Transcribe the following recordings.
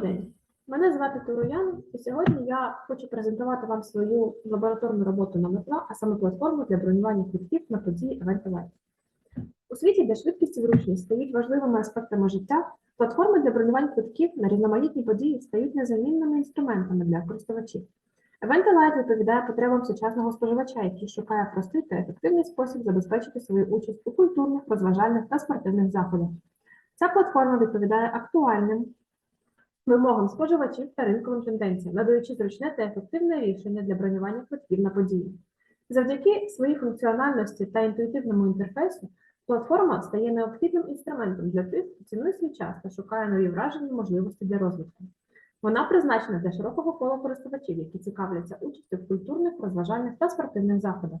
День. Мене звати Туроян, і сьогодні я хочу презентувати вам свою лабораторну роботу номер 2, а саме платформу для бронювання квитків на події Event Live. У світі, де швидкість і зручність стають важливими аспектами життя, платформи для бронювання квитків на різноманітні події стають незамінними інструментами для користувачів. Event Live відповідає потребам сучасного споживача, який шукає простий та ефективний спосіб забезпечити свою участь у культурних, розважальних та спортивних заходах. Ця платформа відповідає актуальним вимогам споживачів та ринковим тенденціям, надаючи зручне та ефективне рішення для бронювання квитків на події. Завдяки своїй функціональності та інтуїтивному інтерфейсу платформа стає необхідним інструментом для тих, хто цінує свій час та шукає нові враження і можливості для розвитку. Вона призначена для широкого кола користувачів, які цікавляться участю в культурних, розважальних та спортивних заходах.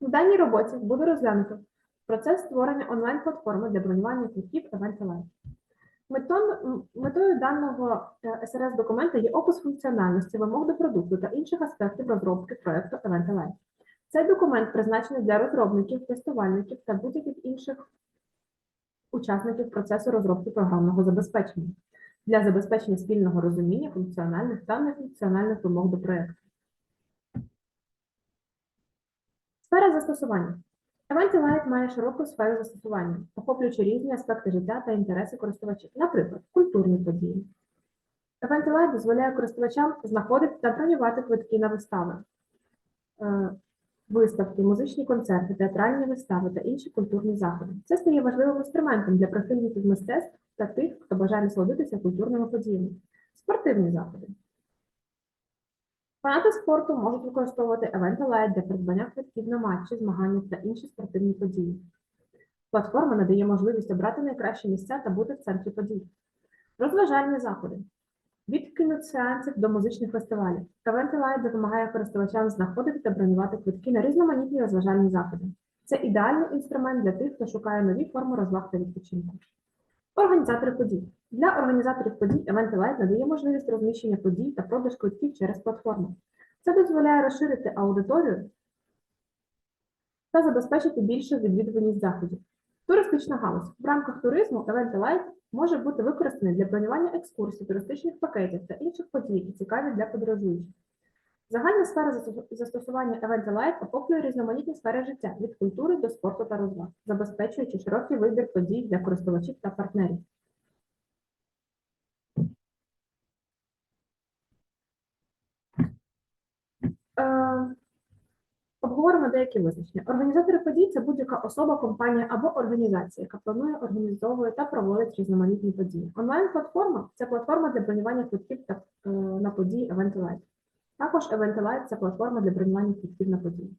У даній роботі буде розглянуто процес створення онлайн-платформи для бронювання квитків Event Live. Метою даного СРС документа є опис функціональності, вимог до продукту та інших аспектів розробки проекту Event Live. Цей документ призначений для розробників, тестувальників та будь-яких інших учасників процесу розробки програмного забезпечення для забезпечення спільного розуміння функціональних та нефункціональних вимог до проекту. Сфера застосування. Live має широку сферу застосування, охоплюючи різні аспекти життя та інтереси користувачів, наприклад, культурні події. Event дозволяє користувачам знаходити та бронювати квитки на вистави, е, виставки, музичні концерти, театральні вистави та інші культурні заходи. Це стає важливим інструментом для прихильників мистецтв та тих, хто бажає насолодитися культурними подіями. Спортивні заходи. Фанати спорту можуть використовувати Event Live для придбання квитків на матчі, змагання та інші спортивні події. Платформа надає можливість обрати найкращі місця та бути в центрі подій. Розважальні заходи. Від кіносеансів до музичних фестивалів. Event Live допомагає користувачам знаходити та бронювати квитки на різноманітні розважальні заходи. Це ідеальний інструмент для тих, хто шукає нові форми розваг та відпочинку. Організатори подій. Для організаторів подій Event Live надає можливість розміщення подій та продаж квитків через платформу. Це дозволяє розширити аудиторію та забезпечити більшу відвідуваність заходів. Туристична галузь. В рамках туризму Event Live може бути використаний для бронювання екскурсій, туристичних пакетів та інших подій, які цікаві для подорожуючих. Загальна сфера застосування Event Live охоплює різноманітні сфери життя від культури до спорту та розваг, забезпечуючи широкий вибір подій для користувачів та партнерів. Е, Обговоримо деякі визначення. Організатори подій це будь-яка особа, компанія або організація, яка планує, організовує та проводить різноманітні події. Онлайн-платформа це платформа для бронювання квитків та, е, на події Event Також Event – це платформа для бронювання квитків на події.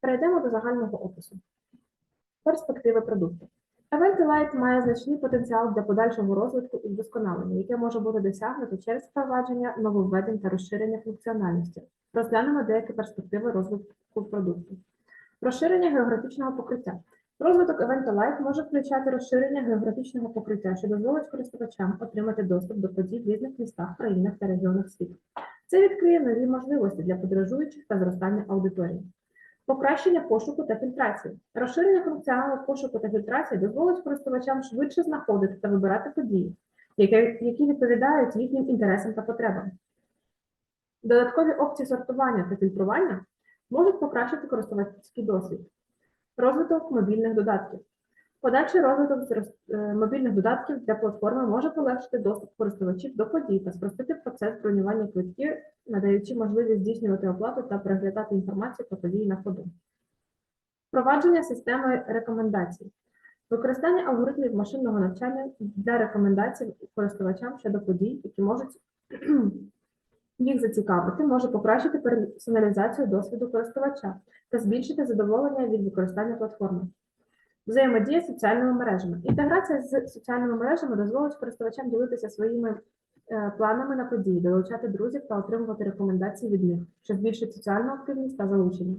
Перейдемо до загального опису. Перспективи продукту. Event Live має значний потенціал для подальшого розвитку і вдосконалення, яке може бути досягнуто через впровадження нововведень та розширення функціональності. Розглянемо деякі перспективи розвитку продукту. Розширення географічного покриття. Розвиток Event Live може включати розширення географічного покриття, що дозволить користувачам отримати доступ до подій в різних містах, країнах та регіонах світу. Це відкриє нові можливості для подорожуючих та зростання аудиторії. Покращення пошуку та фільтрації. Розширення функціоналу пошуку та фільтрації дозволить користувачам швидше знаходити та вибирати події, які, відповідають їхнім інтересам та потребам. Додаткові опції сортування та фільтрування можуть покращити користувацький досвід. Розвиток мобільних додатків. Подальший розвиток е, мобільних додатків для платформи може полегшити доступ користувачів до подій та спростити процес бронювання квитків, надаючи можливість здійснювати оплату та переглядати інформацію про події на ходу. Впровадження системи рекомендацій. Використання алгоритмів машинного навчання для рекомендацій користувачам щодо подій, які можуть їх зацікавити, може покращити персоналізацію досвіду користувача та збільшити задоволення від використання платформи. Взаємодія з соціальними мережами. Інтеграція з соціальними мережами дозволить користувачам ділитися своїми е, планами на події, долучати друзів та отримувати рекомендації від них, що збільшить соціальну активність та залучення.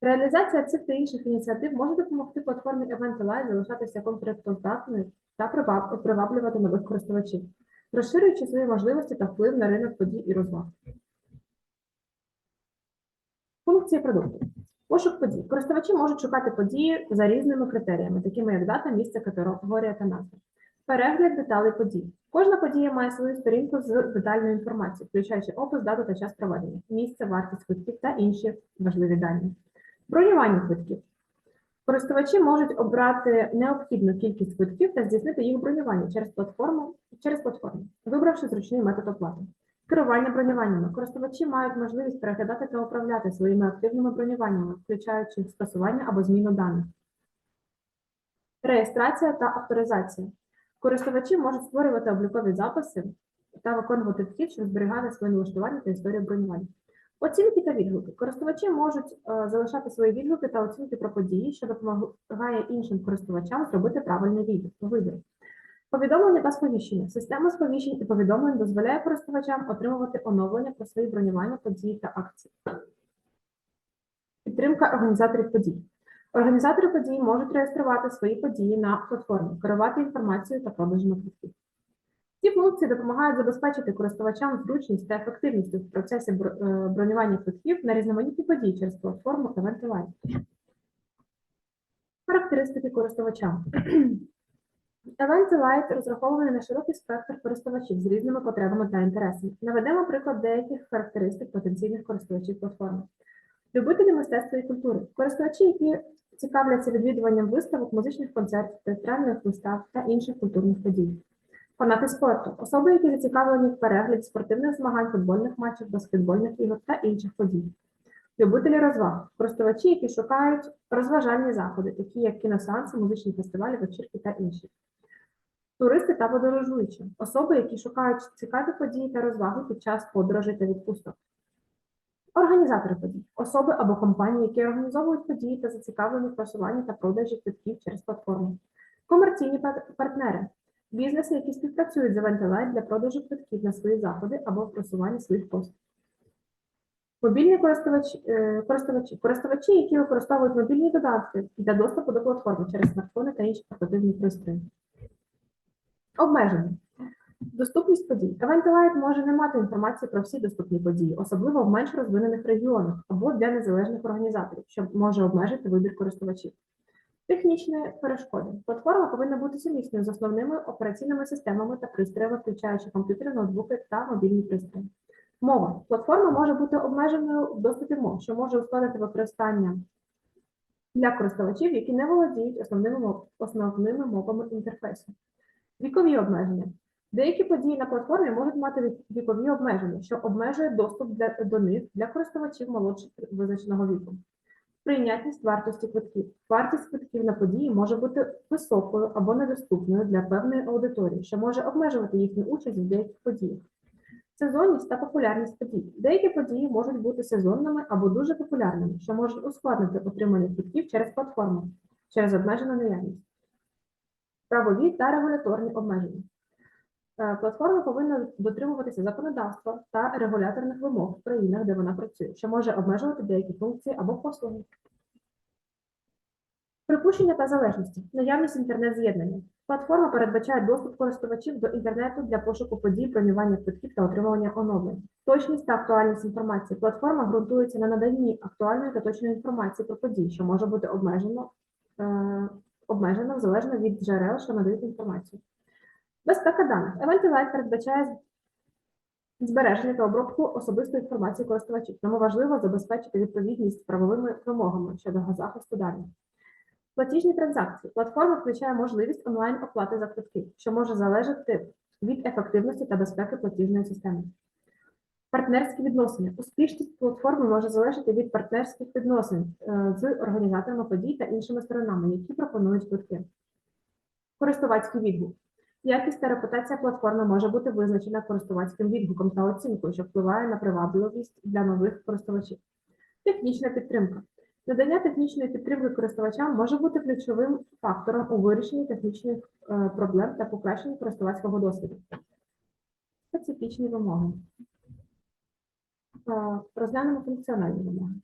Реалізація цих та інших ініціатив може допомогти платформі Event Live залишатися конкурентоздатною та приваблювати нових користувачів, розширюючи свої можливості та вплив на ринок подій і розваг. Функції продукту. Пошук подій. Користувачі можуть шукати події за різними критеріями, такими як дата, місце, категорія та назва. Перегляд деталей подій. Кожна подія має свою сторінку з детальною інформацією, включаючи опис, дату та час проведення, місце, вартість квитків та інші важливі дані. Бронювання квитків. Користувачі можуть обрати необхідну кількість квитків та здійснити їх бронювання через платформу, через платформу, вибравши зручний метод оплати. Керування бронюваннями. Користувачі мають можливість переглядати та управляти своїми активними бронюваннями, включаючи скасування або зміну даних. Реєстрація та авторизація. Користувачі можуть створювати облікові записи та виконувати вхід, щоб зберігати своє налаштування та історію бронювання. Оцінки та відгуки. Користувачі можуть е, залишати свої відгуки та оцінки про події, що допомагає іншим користувачам зробити правильний вибір. Повідомлення та сповіщення. Система сповіщень і повідомлень дозволяє користувачам отримувати оновлення про свої бронювання, події та акції. Підтримка організаторів подій. Організатори подій можуть реєструвати свої події на платформі, керувати інформацією та продажами квитків. Ці функції допомагають забезпечити користувачам зручність та ефективність в процесі е, бронювання квитків на різноманітні події через платформу Event Live. Характеристики користувача. Event Light розрахований на широкий спектр користувачів з різними потребами та інтересами. Наведемо приклад деяких характеристик потенційних користувачів платформи. Любителі мистецтва і культури, користувачі, які цікавляться відвідуванням виставок, музичних концертів, театральних вистав та інших культурних подій. Фанати спорту, особи, які зацікавлені в перегляді спортивних змагань, футбольних матчів, баскетбольних ігор та інших подій. Любителі розваг, користувачі, які шукають розважальні заходи, такі як кіносеанси, музичні фестивалі, вечірки та інші. Туристи та подорожуючі, особи, які шукають цікаві події та розваги під час подорожей та відпусток. Організатори подій, особи або компанії, які організовують події та зацікавлені в просуванні та продажі квитків через платформу. Комерційні партнери, бізнеси, які співпрацюють з Event для продажу квитків на свої заходи або в просуванні своїх послуг. Мобільні користувачі, е, користувачі, користувачі, які використовують мобільні додатки для доступу до платформи через смартфони та інші портативні пристрої. Обмеження. Доступність подій. Event може не мати інформації про всі доступні події, особливо в менш розвинених регіонах або для незалежних організаторів, що може обмежити вибір користувачів. Технічні перешкоди. Платформа повинна бути сумісною з основними операційними системами та пристроями, включаючи комп'ютери, ноутбуки та мобільні пристрої. Мова. Платформа може бути обмеженою в доступі мов, що може ускладнити використання для користувачів, які не володіють основними, основними мовами інтерфейсу. Вікові обмеження. Деякі події на платформі можуть мати вікові обмеження, що обмежує доступ для, до них для користувачів молодших визначеного віку. Прийнятність вартості квитків. Вартість квитків на події може бути високою або недоступною для певної аудиторії, що може обмежувати їхню участь в деяких подіях. Сезонність та популярність подій. Деякі події можуть бути сезонними або дуже популярними, що може ускладнити отримання квитків через платформу через обмежену наявність. Правові та регуляторні обмеження. Е, Платформа повинна дотримуватися законодавства та регуляторних вимог в країнах, де вона працює, що може обмежувати деякі функції або послуги. Припущення та залежності. Наявність інтернет-з'єднання. Платформа передбачає доступ користувачів до інтернету для пошуку подій, бронювання квитків та отримування оновлень. Точність та актуальність інформації. Платформа ґрунтується на наданні актуальної та точної інформації про події, що може бути обмежено, е, обмежено залежно від джерел, що надають інформацію. Безпека даних. Event передбачає збереження та обробку особистої інформації користувачів, тому важливо забезпечити відповідність правовими вимогами щодо захисту даних. Платіжні транзакції. Платформа включає можливість онлайн-оплати за квитки, що може залежати від ефективності та безпеки платіжної системи. Партнерські відносини. Успішність платформи може залежати від партнерських відносин е, з організаторами подій та іншими сторонами, які пропонують квитки. Користувацький відгук. Якість та репутація платформи може бути визначена користувацьким відгуком та оцінкою, що впливає на привабливість для нових користувачів. Технічна підтримка. Надання технічної підтримки користувачам може бути ключовим фактором у вирішенні технічних е, проблем та покращенні користувацького досвіду. Специфічні вимоги. Е, Розглянемо функціональні вимоги.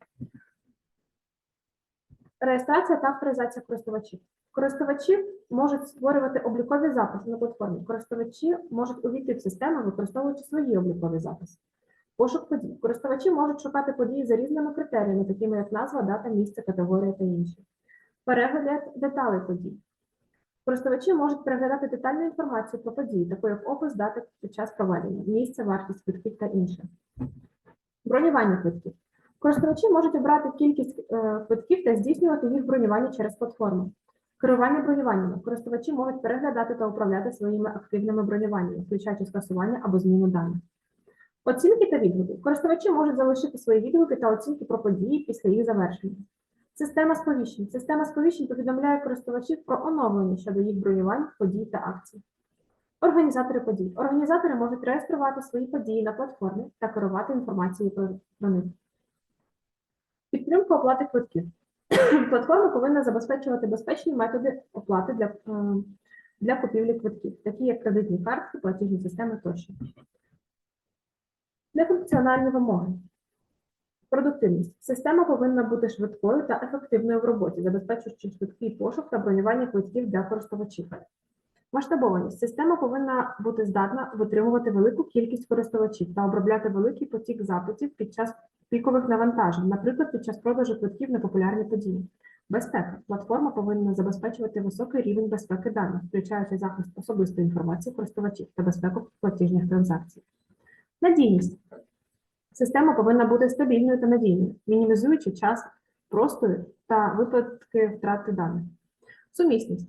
Реєстрація та авторизація користувачів. Користувачі можуть створювати облікові записи на платформі. Користувачі можуть увійти в систему, використовуючи свої облікові записи. Пошук подій. Користувачі можуть шукати події за різними критеріями, такими як назва, дата, місце, категорія та інші. Перегляд деталей подій. Користувачі можуть переглядати детальну інформацію про події, таку як опис дати під час проведення, місце, вартість квитків та інше. Бронювання квитків. Користувачі можуть обрати кількість е, квитків та здійснювати їх бронювання через платформу. Керування бронюваннями. Користувачі можуть переглядати та управляти своїми активними бронюваннями, включаючи скасування або зміну даних. Оцінки та відгуки. Користувачі можуть залишити свої відгуки та оцінки про події після їх завершення. Система сповіщень. Система сповіщень повідомляє користувачів про оновлення щодо їх бронювань, подій та акцій. Організатори подій. Організатори можуть реєструвати свої події на платформі та керувати інформацією про, них. Підтримка оплати квитків. Платформа повинна забезпечувати безпечні методи оплати для, е, для купівлі квитків, такі як кредитні картки, платіжні системи тощо. Нефункціональні вимоги. Продуктивність. Система повинна бути швидкою та ефективною в роботі, забезпечуючи швидкий пошук та бронювання квитків для користувачів. Масштабованість. Система повинна бути здатна витримувати велику кількість користувачів та обробляти великий потік запитів під час пікових навантажень, наприклад, під час продажу квитків на популярні події. Безпека. Платформа повинна забезпечувати високий рівень безпеки даних, включаючи захист особистої інформації користувачів та безпеку платіжних транзакцій. Надійність. Система повинна бути стабільною та надійною, мінімізуючи час простою та випадки втрати даних. Сумісність.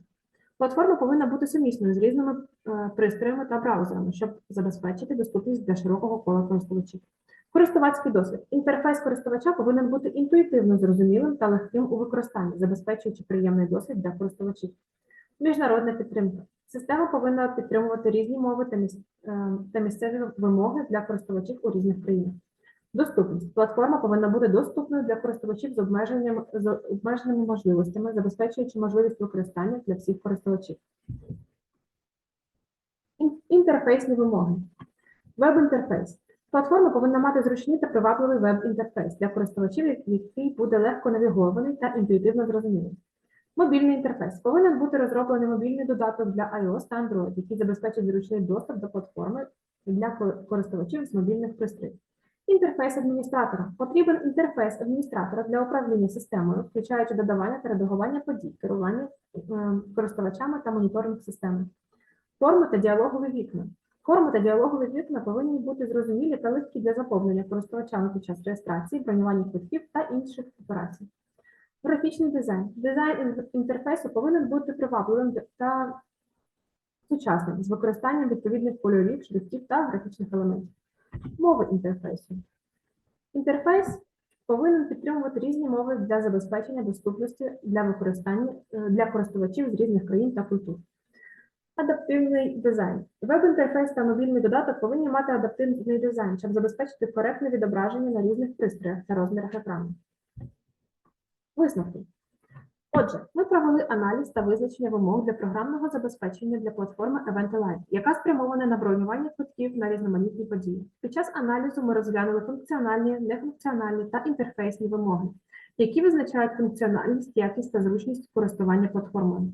Платформа повинна бути сумісною з різними е, пристроями та браузерами, щоб забезпечити доступність для широкого кола користувачів. Користувацький досвід. Інтерфейс користувача повинен бути інтуїтивно зрозумілим та легким у використанні, забезпечуючи приємний досвід для користувачів. Міжнародна підтримка. Система повинна підтримувати різні мови е, та місцеві вимоги для користувачів у різних країнах. Доступність. Платформа повинна бути доступною для користувачів з обмеженням з обмеженими можливостями, забезпечуючи можливість використання для всіх користувачів. Інтерфейсні вимоги. Веб-інтерфейс. Платформа повинна мати зручний та привабливий веб-інтерфейс для користувачів, який буде легко навігований та інтуїтивно зрозумілий. Мобільний інтерфейс. Повинен бути розроблений мобільний додаток для iOS та Android, який забезпечить зручний доступ до платформи для користувачів з мобільних пристроїв. Інтерфейс адміністратора. Потрібен інтерфейс адміністратора для управління системою, включаючи додавання та редагування подій, керування е, користувачами та моніторинг системи. Форми та діалогові вікна. Форми та діалогові вікна повинні бути зрозумілі та легкі для заповнення користувачами під час реєстрації, бронювання квитків та інших операцій. Графічний дизайн. Дизайн інтерфейсу повинен бути привабливим та сучасним з використанням відповідних кольорів, шрифтів та графічних елементів. Мови інтерфейсу. Інтерфейс повинен підтримувати різні мови для забезпечення доступності для використання е, для користувачів з різних країн та культур. Адаптивний дизайн. Веб-інтерфейс та мобільний додаток повинні мати адаптивний дизайн, щоб забезпечити коректне відображення на різних пристроях та розмірах екрану. Висновки. Отже, ми провели аналіз та визначення вимог для програмного забезпечення для платформи Event яка спрямована на бронювання квитків на різноманітні події. Під час аналізу ми розглянули функціональні, нефункціональні та інтерфейсні вимоги, які визначають функціональність, якість та зручність користування платформою.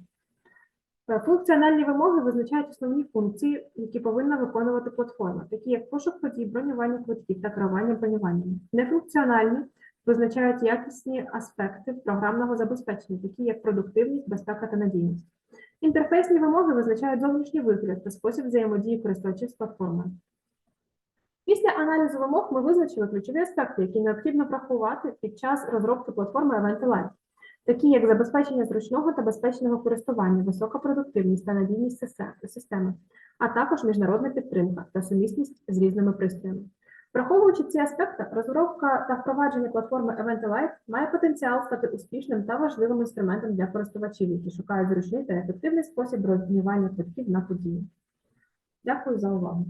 Е, Функціональні вимоги визначають основні функції, які повинна виконувати платформа, такі як пошук подій, бронювання квитків та керування бронюванням. Нефункціональні визначають якісні аспекти програмного забезпечення, такі як продуктивність, безпека та надійність. Інтерфейсні вимоги визначають зовнішній вигляд та спосіб взаємодії користувачів з платформою. Після аналізу вимог ми визначили ключові аспекти, які необхідно врахувати під час розробки платформи Event такі як забезпечення зручного та безпечного користування, висока продуктивність та надійність системи, а також міжнародна підтримка та сумісність з різними пристроями. Враховуючи ці аспекти, розробка та впровадження платформи Event має потенціал стати успішним та важливим інструментом для користувачів, які шукають зручний та ефективний спосіб бронювання квитків на події. Дякую за увагу.